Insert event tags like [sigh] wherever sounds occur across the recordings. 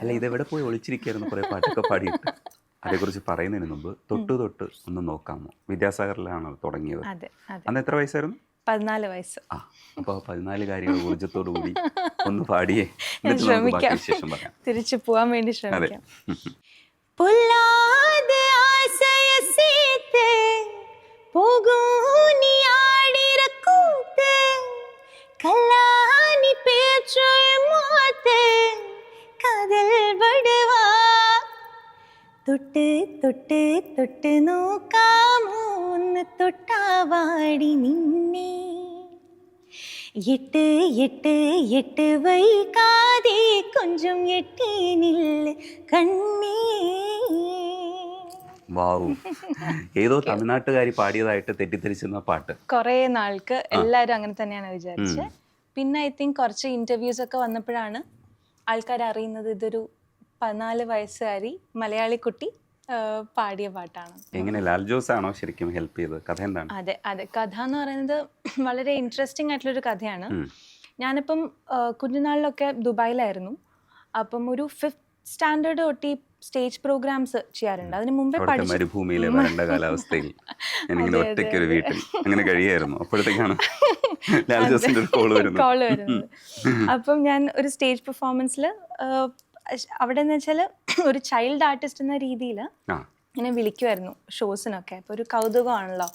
അല്ല ഇതെവിടെ പോയി ഒളിച്ചിരിക്കായിരുന്നു കുറെ പാട്ടൊക്കെ പാടിയിട്ട്? അതേക്കുറിച്ച് പറയുന്നതിന് മുമ്പ് തൊട്ട് തൊട്ട് ഒന്ന് നോക്കാമോ? വിദ്യാസാഗറിലാണ് തുടങ്ങിയത്. അന്ന് എത്ര വയസ്സായിരുന്നു? പതിനാല് വയസ്സ്. ആ അപ്പോൾ പതിനാല് കാര്യങ്ങൾ ഊർജത്തോടു കൂടി ഒന്ന് പാടിയേ. ശ്രമിക്കാം. തിരിച്ചു പോവാൻ വേണ്ടി ശ്രമിക്കാം. തൊട്ട് തൊട്ട് നോക്കാമോന്ന് തൊട്ടാവാടി നിന്നെ. എട്ട് എട്ട് എട്ട് വൈകാതെ കൊഞ്ചും എട്ടി നില്ല് കണ്ണേ. വാവും. [laughs] ഏതോ തമിഴ്നാട്ടുകാരി പാടിയതായിട്ട് തെറ്റിദ്ധരിച്ചിരുന്ന പാട്ട്. കുറേ നാൾക്ക് എല്ലാവരും അങ്ങനെ തന്നെയാണ് വിചാരിച്ചത് പിന്നെ ഐ തിങ്ക് കുറച്ച് ഇന്റർവ്യൂസ് ഒക്കെ വന്നപ്പോഴാണ് ആൾക്കാർ അറിയുന്നത് ഇതൊരു പതിനാല് വയസ്സുകാരി മലയാളി കുട്ടി പാടിയ പാട്ടാണ്. എങ്ങനെ ലാൽ ജോസ് ആണോ ശരിക്കും ഹെൽപ്പ് ചെയ്തത്? കഥ എന്താണ്? അതെ അതെ. കഥ എന്ന് പറയുന്നത് [clears throat] വളരെ ഇൻട്രസ്റ്റിംഗ് ആയിട്ടുള്ളൊരു കഥയാണ്. ഞാനിപ്പം കുഞ്ഞുനാളിലൊക്കെ ദുബായിലായിരുന്നു. അപ്പം ഒരു ഫിഫ്ത്ത് സ്റ്റാൻഡേർഡ് തൊട്ട് സ്റ്റേജ് പ്രോഗ്രാംസ് ചെയ്യാറുണ്ട്. അതിന് മുമ്പേ മരുഭൂമിയിലെ വരണ്ട കാലാവസ്ഥയിൽ ഞാനിങ്ങനെ ഒറ്റയ്ക്ക് ഒരു വീട്ടിൽ അങ്ങനെ കഴിയായിരുന്നു. അപ്പോഴത്തേക്കാണ് [laughs] വരുന്നത്. വരുന്നത്. അപ്പം ഞാൻ ഒരു സ്റ്റേജ് പെർഫോമൻസിൽ അവിടെ എന്ന് വെച്ചാൽ ഒരു ചൈൽഡ് ആർട്ടിസ്റ്റ് എന്ന രീതിയിൽ ഇങ്ങനെ വിളിക്കുമായിരുന്നു ഷോസിനൊക്കെ അപ്പോൾ ഒരു കൗതുകമാണല്ലോ.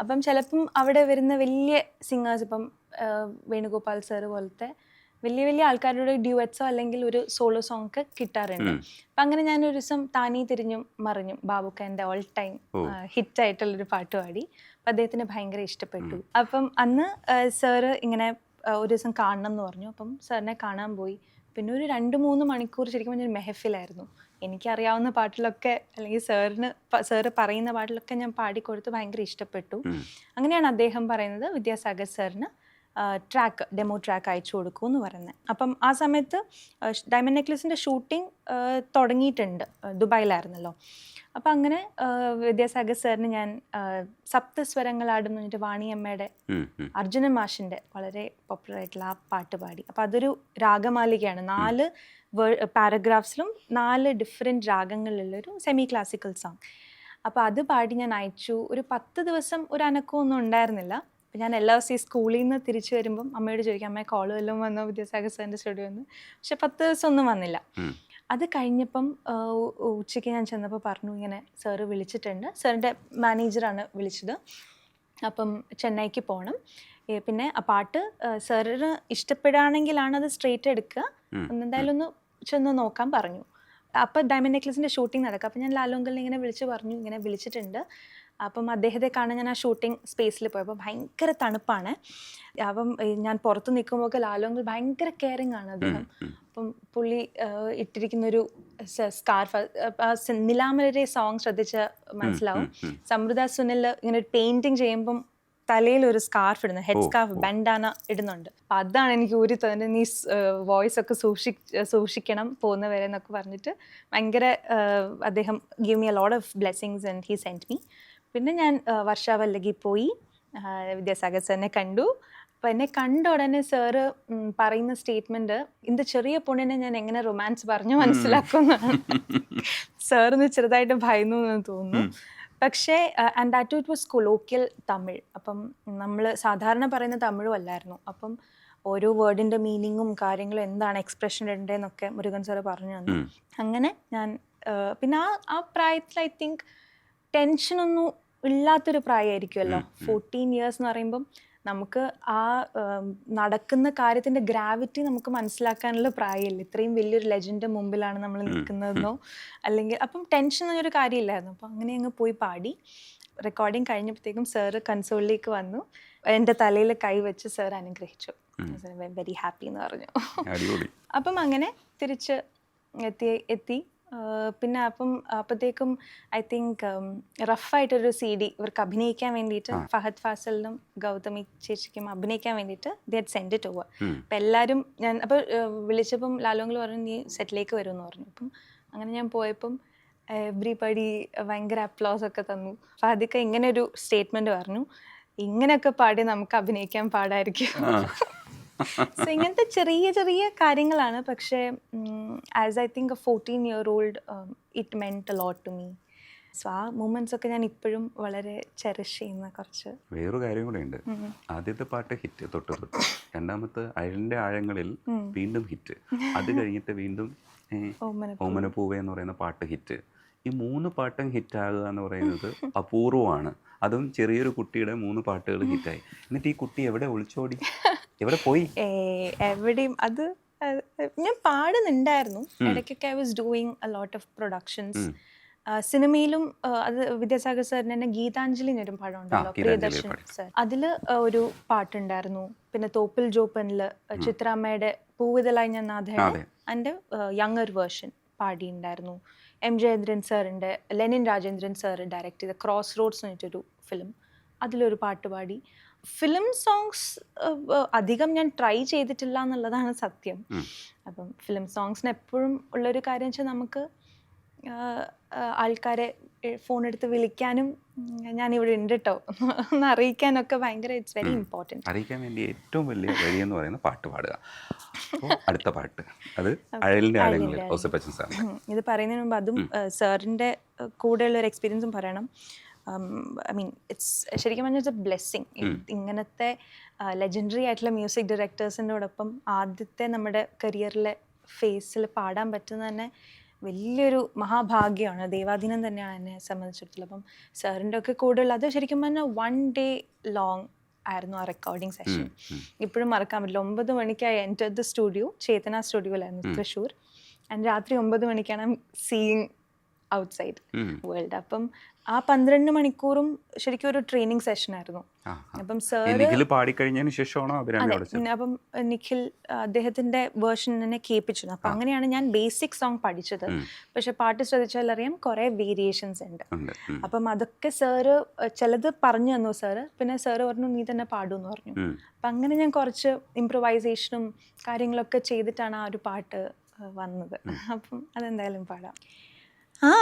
അപ്പം ചിലപ്പം അവിടെ വരുന്ന വലിയ സിംഗേഴ്സ് ഇപ്പം വേണുഗോപാൽ സാർ പോലത്തെ വലിയ വലിയ ആൾക്കാരുടെ ഡ്യുവറ്റ്സോ അല്ലെങ്കിൽ ഒരു സോളോ സോങ് ഒക്കെ കിട്ടാറുണ്ട്. അപ്പം അങ്ങനെ ഞാൻ ഒരു ദിവസം താനീ തിരിഞ്ഞും മറിഞ്ഞും ബാബുക്ക എന്റെ ഓൾ ടൈം ഹിറ്റ് ഹിറ്റ് ആയിട്ടുള്ളൊരു പാട്ട് പാടി. അപ്പം അദ്ദേഹത്തിന് ഭയങ്കര ഇഷ്ടപ്പെട്ടു. അപ്പം അന്ന് സാറ് ഇങ്ങനെ ഒരു ദിവസം കാണണം എന്ന് പറഞ്ഞു. അപ്പം സാറിനെ കാണാൻ പോയി. പിന്നെ ഒരു രണ്ട് മൂന്ന് മണിക്കൂർ ശരിക്കും ഞാൻ മെഹഫിലായിരുന്നു. എനിക്കറിയാവുന്ന പാട്ടിലൊക്കെ അല്ലെങ്കിൽ സാറിന് സാറ് പറയുന്ന പാട്ടിലൊക്കെ ഞാൻ പാടിക്കൊടുത്ത് ഭയങ്കര ഇഷ്ടപ്പെട്ടു. അങ്ങനെയാണ് അദ്ദേഹം പറയുന്നത് വിദ്യാസാഗർ സാറിന് ട്രാക്ക് ഡെമോ ട്രാക്ക് അയച്ചു കൊടുക്കൂ എന്ന് പറയുന്നത്. അപ്പം ആ സമയത്ത് ഡയമണ്ട് നെക്ലസിന്റെ ഷൂട്ടിംഗ് തുടങ്ങിയിട്ടുണ്ട് ദുബായിലായിരുന്നല്ലോ. അപ്പം അങ്ങനെ വിദ്യാസാഗർ സാറിന് ഞാൻ സപ്ത സപ്തസ്വരങ്ങളാടും എന്ന് പറഞ്ഞിട്ട് വാണിയമ്മയുടെ. അർജുനൻ മാഷിന്റെ വളരെ പോപ്പുലർ ആയിട്ടുള്ള ആ പാട്ട് പാടി. അപ്പം അതൊരു രാഗമാലികയാണ്. നാല് പാരഗ്രാഫ്സിലും നാല് ഡിഫറെന്റ് രാഗങ്ങളിലുള്ളൊരു സെമി ക്ലാസിക്കൽ സോങ് അപ്പോൾ അത് പാടി ഞാൻ അയച്ചു. ഒരു പത്ത് ദിവസം ഒരു അനക്കമൊന്നും ഉണ്ടായിരുന്നില്ല. അപ്പം ഞാൻ എല്ലാ ദിവസവും ഈ സ്കൂളിൽ നിന്ന് തിരിച്ചു വരുമ്പം അമ്മയോട് ചോദിക്കാം അമ്മയെ കോൾ വല്ലതും വന്നോ? വിദ്യാസാഗർ സാറിന്റെ സ്റ്റുഡിയോ എന്ന് പക്ഷെ പത്ത് ദിവസം ഒന്നും വന്നില്ല. അത് കഴിഞ്ഞപ്പം ഉച്ചയ്ക്ക് ഞാൻ ചെന്നപ്പോൾ പറഞ്ഞു ഇങ്ങനെ സാറ് വിളിച്ചിട്ടുണ്ട്. സാറിന്റെ മാനേജറാണ് വിളിച്ചത്. അപ്പം ചെന്നൈക്ക് പോകണം പിന്നെ ആ പാട്ട് സാറിന് ഇഷ്ടപ്പെടുകയാണെങ്കിലാണ് അത് സ്ട്രേറ്റ് എടുക്കുക. ഒന്ന് എന്തായാലും ഒന്ന് ചെന്ന് നോക്കാൻ പറഞ്ഞു. അപ്പം ഡയമണ്ട് നെക്ലസിന്റെ ഷൂട്ടിംഗ് നടക്കുക അപ്പം ഞാൻ ലാലോങ്കലിനെ ഇങ്ങനെ വിളിച്ച് പറഞ്ഞു. ഇങ്ങനെ വിളിച്ചിട്ടുണ്ട്. അപ്പം അദ്ദേഹത്തെ കാണാൻ ഞാൻ ആ ഷൂട്ടിംഗ് സ്പേസിൽ പോയപ്പോൾ ഭയങ്കര തണുപ്പാണ്. അപ്പം ഞാൻ പുറത്ത് നിൽക്കുമ്പോൾ ലാലോങ്കൽ ഭയങ്കര കെയറിങ് ആണ് അദ്ദേഹം. അപ്പം പുള്ളി ഇട്ടിരിക്കുന്നൊരു സ്കാർഫ് നിലാമലരെ സോങ് ശ്രദ്ധിച്ച് മനസ്സിലാവും. സമൃദ്ധ സുനിൽ ഇങ്ങനെ ഒരു പെയിന്റിങ് ചെയ്യുമ്പം തലയിൽ ഒരു സ്കാർഫ് ഇടുന്നു ഹെഡ് സ്കാർഫ് ബെൻഡാന ഇടുന്നുണ്ട്. അപ്പൊ അതാണ് എനിക്ക് ഊരി തന്നെ നീ വോയിസ് ഒക്കെ സൂക്ഷി സൂക്ഷിക്കണം പോകുന്നവരെ എന്നൊക്കെ പറഞ്ഞിട്ട് ഭയങ്കര അദ്ദേഹം give me a load of blessings and he sent me പിന്നെ ഞാൻ വർഷാവല്ലകി പോയി വിദ്യാസാഗർ സാറിനെ കണ്ടു. അപ്പം എന്നെ കണ്ട ഉടനെ സാറ് പറയുന്ന സ്റ്റേറ്റ്മെന്റ് ഇന്ന് ചെറിയ പൊണ്ണിനെ ഞാൻ എങ്ങനെ റൊമാൻസ് പറഞ്ഞു മനസ്സിലാക്കുന്നു? [laughs] സാറിന് ചെറുതായിട്ട് ഭയന്നു എന്ന് തോന്നുന്നു. പക്ഷേ and that it was colloquial Tamil അപ്പം നമ്മൾ സാധാരണ പറയുന്ന തമിഴും അല്ലായിരുന്നു. അപ്പം ഓരോ വേർഡിന്റെ മീനിങ്ങും കാര്യങ്ങളും എന്താണ് എക്സ്പ്രഷൻ ഇടേണ്ടതെന്നൊക്കെ മുരുകൻ സാറ് പറഞ്ഞു തന്നു. അങ്ങനെ ഞാൻ പിന്നെ ആ ആ പ്രായത്തിൽ ഐ തിങ്ക് ടെൻഷനൊന്നും ഇല്ലാത്തൊരു പ്രായമായിരിക്കുമല്ലോ. ഫോർട്ടീൻ ഇയേഴ്സ് എന്ന് പറയുമ്പം നമുക്ക് ആ നടക്കുന്ന കാര്യത്തിന്റെ ഗ്രാവിറ്റി നമുക്ക് മനസ്സിലാക്കാനുള്ള പ്രായമില്ല? ഇത്രയും വലിയൊരു ലെജൻഡ് മുമ്പിലാണ് നമ്മൾ നിൽക്കുന്നതെന്നോ? അല്ലെങ്കിൽ അപ്പം ടെൻഷൻ എന്നൊരു കാര്യമില്ലായിരുന്നു. അപ്പം അങ്ങനെ അങ്ങ് പോയി പാടി. റെക്കോർഡിങ് കഴിഞ്ഞപ്പോഴത്തേക്കും സാറ് കൺസോളിലേക്ക് വന്നു. എന്റെ തലയിൽ കൈ വെച്ച് സാർ അനുഗ്രഹിച്ചു. വെരി ഹാപ്പി എന്ന് പറഞ്ഞു. അപ്പം അങ്ങനെ തിരിച്ച് എത്തി എത്തി. പിന്നെ അപ്പം അപ്പോഴത്തേക്കും ഐ തിങ്ക് റഫായിട്ടൊരു സി ഡി ഇവർക്ക് അഭിനയിക്കാൻ വേണ്ടിയിട്ട് ഫഹദ് ഫാസലിനും ഗൗതമി ചേച്ചിക്കും അഭിനയിക്കാൻ വേണ്ടിയിട്ട് the had send it over. അപ്പം എല്ലാവരും ഞാൻ അപ്പോൾ വിളിച്ചപ്പം ലാലോങ്കിൽ പറഞ്ഞു നീ സെറ്റിലേക്ക് വരുമെന്ന് പറഞ്ഞു. അപ്പം അങ്ങനെ ഞാൻ പോയപ്പം എവ്രിബഡി ഭയങ്കര അപ്ലോസ് ഒക്കെ തന്നു. ഫഹദിക്ക ഇങ്ങനെ ഒരു സ്റ്റേറ്റ്മെന്റ് പറഞ്ഞു. ഇങ്ങനെയൊക്കെ പാടി നമുക്ക് അഭിനയിക്കാൻ പാടായിരിക്കും. [laughs] സോ ഇങ്ങനത്തെ ചെറിയ ചെറിയ കാര്യങ്ങളാണ്. പക്ഷേ as I think a fourteen year old it meant lot to me so ആ മൂമെന്റ്സ് ഒക്കെ ഞാൻ ഇപ്പോഴും വളരെ ചെറിഷ് ചെയ്യുന്ന കുറച്ച് വേറൊരു കാര്യം കൂടെ ഉണ്ട്. ആദ്യത്തെ പാട്ട് ഹിറ്റ് തൊട്ട് തൊട്ട്. രണ്ടാമത്തെ അയലിന്റെ ആഴങ്ങളിൽ വീണ്ടും ഹിറ്റ് അത് കഴിഞ്ഞിട്ട് വീണ്ടും ഓമനപ്പൂവേ എന്ന് പറയുന്ന പാട്ട് ഹിറ്റ് ഈ മൂന്ന് പാട്ടും ഹിറ്റ് ആകുക എന്ന് പറയുന്നത് അപൂർവമാണ്. അതും ചെറിയൊരു കുട്ടിയുടെ മൂന്ന് പാട്ടുകൾ ഹിറ്റായി എന്നിട്ട് ഈ കുട്ടി എവിടെ ഒളിച്ചോടി? [laughs] എവിടെ പോയി? എവിടെയും അത് ഞാൻ പാടുന്നുണ്ടായിരുന്നു. ഇടയ്ക്കൊക്കെ I was doing a lot of productions സിനിമയിലും അത് വിദ്യാസാഗർ സാറിന് തന്നെ ഗീതാഞ്ജലി എന്നൊരു പാഠം ഉണ്ടല്ലോ പ്രിയദർശൻ. സാർ അതിൽ ഒരു പാട്ടുണ്ടായിരുന്നു. പിന്നെ തോപ്പിൽ ജോപ്പനിൽ ചിത്രാമ്മയുടെ പൂവിതലായി ഞാൻ നാഥയുടെ അതെ. എന്റെ യങ്ങർ വേർഷൻ പാടിയുണ്ടായിരുന്നു എം ജയേന്ദ്രൻ സാറിന്റെ ലെനിൻ രാജേന്ദ്രൻ സാർ ഡയറക്റ്റ് ചെയ്ത ക്രോസ് റോഡ്സ് എന്നിട്ടൊരു ഫിലിം അതിലൊരു പാട്ട് പാടി. ഫിലിം സോങ്സ് അധികം ഞാൻ ട്രൈ ചെയ്തിട്ടില്ല എന്നുള്ളതാണ് സത്യം. അപ്പം ഫിലിം സോങ്സിന് എപ്പോഴും ഉള്ളൊരു കാര്യം വെച്ചാൽ നമുക്ക് ആൾക്കാരെ ഫോൺ എടുത്ത് വിളിക്കാനും ഞാൻ ഇവിടെ ഉണ്ട് കേട്ടോ എന്ന് അറിയിക്കാനൊക്കെ ഭയങ്കര ഇറ്റ്സ് വെരി ഇമ്പോർട്ടന്റ് അറിയിക്കാൻ വേണ്ടി ഏറ്റവും വലിയ വഴി എന്ന് പറയുന്ന പാട്ട് പാടുക. [laughs] അടുത്ത പാട്ട്. അത് അഴലിന്റെ ആഴങ്ങളിൽ ഇത് പറയുന്നതിന് മുമ്പ് അതും സാറിന്റെ കൂടെയുള്ള ഒരു എക്സ്പീരിയൻസും പറയണം. ഐ മീൻ ഇറ്റ്സ് ശരിക്കും പറഞ്ഞാൽ ഇറ്റ്സ് എ ബ്ലെസ്സിങ് ഇങ്ങനത്തെ ലെജൻഡറി ആയിട്ടുള്ള മ്യൂസിക് ഡയറക്ടേഴ്സിനോടൊപ്പം ആദ്യത്തെ നമ്മുടെ കരിയറിലെ ഫേസിൽ പാടാൻ പറ്റുന്ന തന്നെ വലിയൊരു മഹാഭാഗ്യമാണ്. ദൈവാധീനം തന്നെയാണ് എന്നെ സംബന്ധിച്ചിടത്തോളം. അപ്പം സാറിന്റെ ഒക്കെ കൂടെയുള്ള അത് ശരിക്കും പറഞ്ഞാൽ വൺ ഡേ ലോങ് ആയിരുന്നു ആ റെക്കോർഡിംഗ് സെഷൻ ഇപ്പോഴും മറക്കാൻ പറ്റില്ല. ഒമ്പത് മണിക്കായി എന്റർ ദ സ്റ്റുഡിയോ ചേതന സ്റ്റുഡിയോയിലായിരുന്നു തൃശ്ശൂർ. ആൻഡ് രാത്രി ഒമ്പത് മണിക്കാണ് സീയിങ് ഔട്ട്സൈഡ് വേൾഡ് അപ്പം ആ പന്ത്രണ്ട് മണിക്കൂറും ശരിക്കും ഒരു ട്രെയിനിങ് സെഷൻ ആയിരുന്നു. അപ്പം സർ പാടിക്കഴിഞ്ഞതിന് ശേഷമാണോ അപ്പം നിഖിൽ അദ്ദേഹത്തിന്റെ വേർഷൻ തന്നെ കേൾപ്പിച്ചു അപ്പം അങ്ങനെയാണ് ഞാൻ ബേസിക് സോങ് പഠിച്ചത്. പക്ഷെ പാട്ട് ശ്രദ്ധിച്ചാൽ അറിയാം കുറേ വേരിയേഷൻസ് ഉണ്ട്. അപ്പം അതൊക്കെ സാറ് ചിലത് പറഞ്ഞു തന്നു സാറ് പിന്നെ സാറ് പറഞ്ഞു നീ തന്നെ പാടൂ പാടുമെന്ന് പറഞ്ഞു. അപ്പൊ അപ്പം അങ്ങനെ ഞാൻ കുറച്ച് ഇംപ്രൂവൈസേഷനും കാര്യങ്ങളൊക്കെ ചെയ്തിട്ടാണ് ആ ഒരു പാട്ട് വന്നത്. അപ്പം അതെന്തായാലും പാടാം. ആ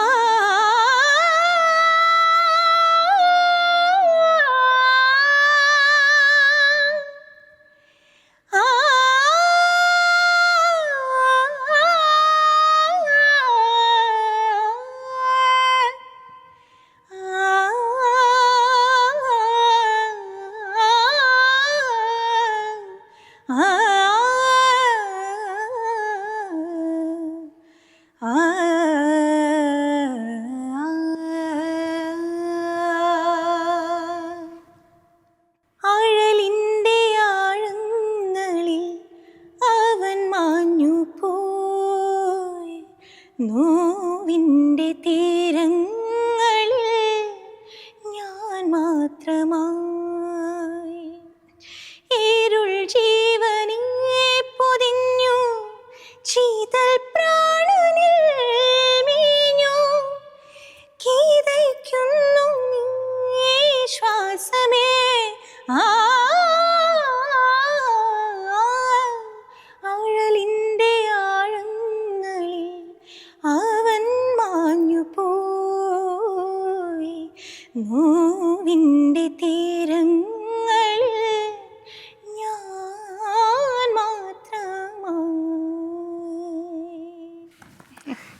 മാത്രമായി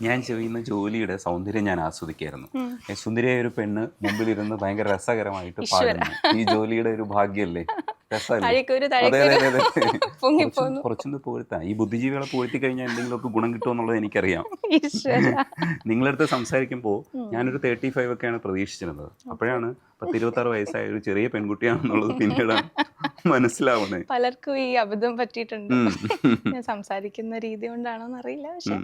ഞാൻ ചെയ്യുന്ന ജോലിയുടെ സൗന്ദര്യം ഞാൻ ആസ്വദിക്കായിരുന്നു. സുന്ദരിയായ ഒരു പെണ്ണ് മുമ്പിലിരുന്ന് ഭയങ്കര രസകരമായിട്ട് പാടുന്നു. ഈ ജോലിയുടെ ഒരു ഭാഗ്യല്ലേ. [laughs] കുറച്ചൊന്ന് പോഴ്ത്താ ഈ ബുദ്ധിജീവികളെ പോഴ്ത്തി കഴിഞ്ഞാൽ എന്തെങ്കിലുമൊക്കെ ഗുണം കിട്ടുമെന്നുള്ളത് എനിക്കറിയാം. [laughs] നിങ്ങളടുത്ത് സംസാരിക്കുമ്പോൾ ഞാനൊരു തേർട്ടി ഫൈവ് ഒക്കെയാണ് പ്രതീക്ഷിച്ചിരുന്നത്. അപ്പോഴാണ് പത്ത് ഇരുപത്തി ആറ് വയസ്സായ ഒരു ചെറിയ പെൺകുട്ടിയാണെന്നുള്ളത് പിന്നീട് [laughs] മനസ്സിലാവുന്നത്. പലർക്കും ഈ അബദ്ധം പറ്റിയിട്ടുണ്ട്. സംസാരിക്കുന്ന രീതി കൊണ്ടാണോ അറിയില്ല പക്ഷെ